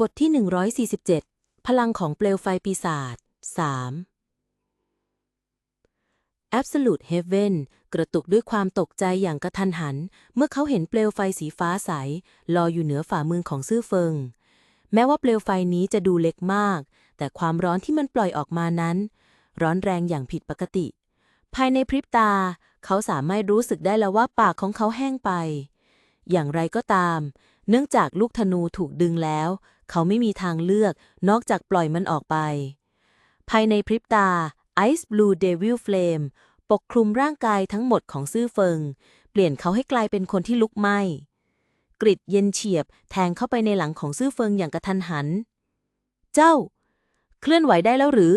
บทที่ 147 พลังของเปลวไฟปีศาจ 3 Absolute Heaven กระตุกด้วยความตกใจอย่างกระทันหัน เมื่อเขาเห็นเปลวไฟสีฟ้าใส ลอยอยู่เหนือฝ่ามือของซื่อเฟิง แม้ว่าเปลวไฟนี้จะดูเล็กมาก แต่ความร้อนที่มันปล่อยออกมานั้น ร้อนแรงอย่างผิดปกติ ภายในพริบตา เขาสามารถรู้สึกได้แล้วว่าปากของเขาแห้งไป อย่างไรก็ตาม เนื่องจากลูกธนูถูกดึงแล้ว เขาไม่มีทางเลือก นอกจากปล่อยมันออกไป ภายในพริบตา Ice Blue Devil Flame ปกคลุมร่างกายทั้งหมดของซื่อเฟิง เปลี่ยนเขาให้กลายเป็นคนที่ลุกไหม้ กริดเย็นเฉียบ แทงเข้าไปในหลังของซื่อเฟิงอย่างกระทันหัน เจ้า เคลื่อนไหวได้แล้วหรือ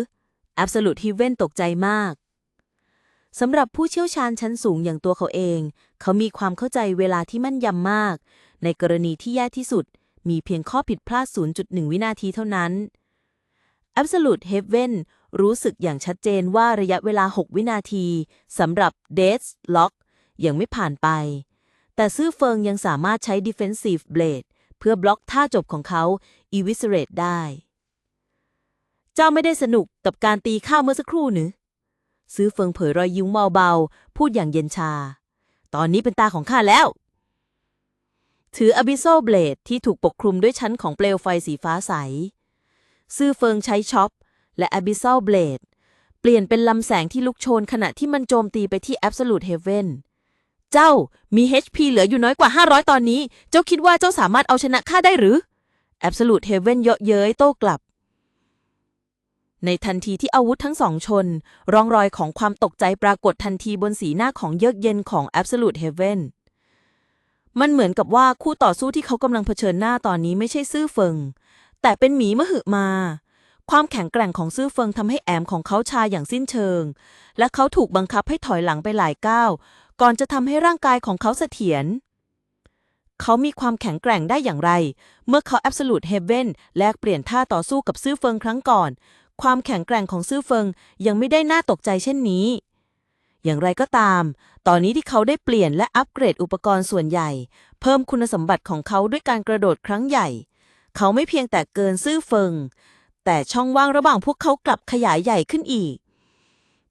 Absolute Heaven ตกใจมากสำหรับผู้เชี่ยวชาญชั้นสูงอย่างตัวเขาเอง เขามีความเข้าใจเวลาที่มั่นยำมาก ในกรณีที่แย่ที่สุด มีเพียงข้อผิดพลาด 0.1 วินาทีเท่านั้น Absolute Heaven รู้สึกอย่างชัดเจนว่าระยะเวลา 6 วินาทีสำหรับ Death Lock ยังไม่ผ่านไป แต่ซื่อเฟิงยังสามารถใช้ Defensive Blade เพื่อบล็อกท่าจบของเขา Eviscerate ได้ เจ้าไม่ได้สนุกกับการตีข้าวเมื่อสักครู่หรือซื้อเฟิงเผยรอยยิ้มเบาๆพูดอย่างเย็นชา ตอนนี้เป็นตาของข้าแล้ว ถือ Abyssal Blade ที่ถูกปกคลุมด้วยชั้นของเปลวไฟสีฟ้าใส ซื่อเฟิงใช้ช็อป และ Abyssal Blade เปลี่ยนเป็นลำแสงที่ลุกโชนขณะที่มันโจมตีไปที่ Absolute Heaven เจ้ามี HP เหลืออยู่น้อยกว่า 500 ตอนนี้ เจ้าคิดว่าเจ้าสามารถเอาชนะข้าได้หรือ Absolute Heaven เยาะเย้ยโต้กลับ ในทันทีที่อาวุธทั้งสองชน ร่องรอยของความตกใจปรากฏทันทีบนสีหน้าของเยือกเย็นของ Absolute Heaven มันเหมือนกับว่าคู่ต่อสู้ที่เขากำลังเผชิญหน้าตอนนี้ไม่ใช่ซื่อเฟิง แต่เป็นหมีมหึมา ความแข็งแกร่งของซื่อเฟิงทำให้แอมของเขาชาอย่างสิ้นเชิง และเขาถูกบังคับให้ถอยหลังไปหลายก้าวก่อนจะทำให้ร่างกายของเขาเสถียรเขามีความแข็งแกร่งได้อย่างไร เมื่อเขา Absolute Heaven แลกเปลี่ยนท่าต่อสู้กับซื่อเฟิงครั้งก่อน ความแข็งแกร่งของซื่อเฟิงยังไม่ได้น่าตกใจเช่นนี้ อย่างไรก็ตาม ตอนนี้ที่เขาได้เปลี่ยนและอัปเกรดอุปกรณ์ส่วนใหญ่ เพิ่มคุณสมบัติของเขาด้วยการกระโดดครั้งใหญ่ เขาไม่เพียงแต่เกินซื่อเฟิง แต่ช่องว่างระหว่างพวกเขากลับขยายใหญ่ขึ้นอีก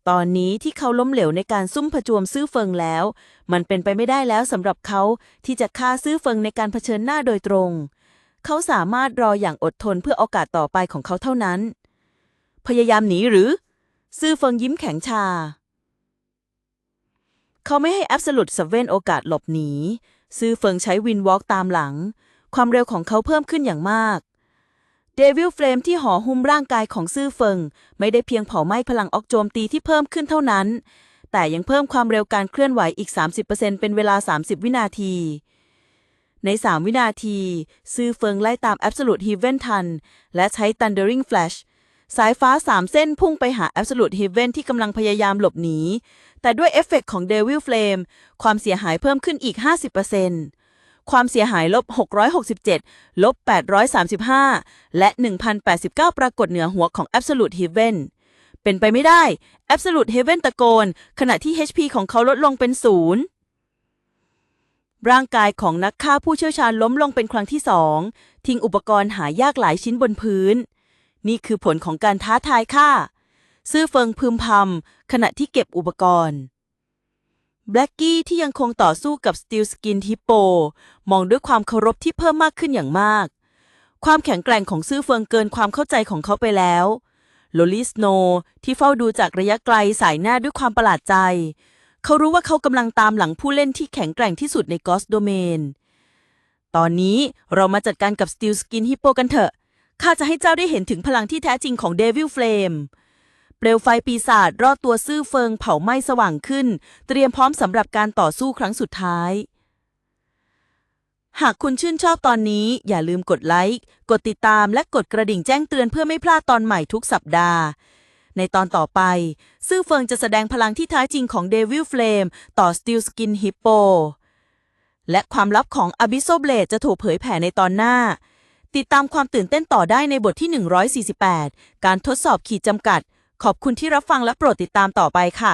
ตอนนี้ที่เขาล้มเหลวในการซุ่มผจวมซื่อเฟิงแล้ว มันเป็นไปไม่ได้แล้วสำหรับเขาที่จะฆ่าซื่อเฟิงในการเผชิญหน้าโดยตรง เขาสามารถรออย่างอดทนเพื่อโอกาสต่อไปของเขาเท่านั้น พยายามหนีหรือ ซื่อเฟิงยิ้มแข็งชา เขาไม่ให้ Absolute Seven โอกาสหลบหนี ซื่อเฟิงใช้วินวอล์กตามหลัง ความเร็วของเขาเพิ่มขึ้นอย่างมากเดวิลเฟลมที่ห่อหุ้มร่างกายของซื่อเฟิง ไม่ได้เพียงเผาไหม้พลังออกโจมตีที่เพิ่มขึ้นเท่านั้น แต่ยังเพิ่มความเร็วการเคลื่อนไหวอีก 30%เป็นเวลา 30 วินาที ใน 3 วินาที ซื่อเฟิงไล่ตาม Absolute Heaven ทัน และใช้ Thundering Flash สายฟ้า3เส้นพุ่งไปหา Absolute Heaven ที่กำลังพยายามหลบหนี แต่ด้วยเอฟเฟกต์ของ Devil Flame ความเสียหายเพิ่มขึ้นอีก 50%ความเสียหายลบ 667 ลบ 835 และ 1,089 ปรากฏเหนือหัวของ Absolute Heaven เป็นไปไม่ได้ Absolute Heaven ตะโกน ขณะที่ HP ของเขาลดลงเป็นศูนย์ร่างกายของนักฆ่าผู้เชี่ยวชาญล้มลงเป็นครั้งที่สอง ทิ้งอุปกรณ์หายากหลายชิ้นบนพื้น นี่คือผลของการท้าทายฆ่าซื่อเฟิงพึมพำขณะที่เก็บอุปกรณ์แบล็กกี้ที่ยังคงต่อสู้กับสตีลสกินฮิปโป มองด้วยความเคารพที่เพิ่มมากขึ้นอย่างมาก ความแข็งแกร่งของซื่อเฟิงเกินความเข้าใจของเขาไปแล้วโลลิสโนที่เฝ้าดูจากระยะไกลสายหน้าด้วยความประหลาดใจ เขารู้ว่าเขากำลังตามหลังผู้เล่นที่แข็งแกร่งที่สุดในกอสโดเมน ตอนนี้เรามาจัดการกับสตีลสกินฮิปโปกันเถอะ ข้าจะให้เจ้าได้เห็นถึงพลังที่แท้จริงของเดวิลเฟลมเปลวไฟปีศาจรอดตัวซื่อเฟิงเผาไหม้สว่างขึ้น เตรียมพร้อมสำหรับการต่อสู้ครั้งสุดท้าย หากคุณชื่นชอบตอนนี้ อย่าลืมกดไลค์ กดติดตามและกดกระดิ่งแจ้งเตือนเพื่อไม่พลาดตอนใหม่ทุกสัปดาห์ ในตอนต่อไป ซื่อเฟิงจะแสดงพลังที่แท้จริงของเดวิลเฟลมต่อสตีลสกินฮิปโปและความลับของ Abyssal Blade จะถูกเผยแผ่ในตอนหน้า ติดตามความตื่นเต้นต่อได้ในบทที่ 148 การทดสอบขีดจำกัด ขอบคุณที่รับฟังและโปรดติดตามต่อไปค่ะ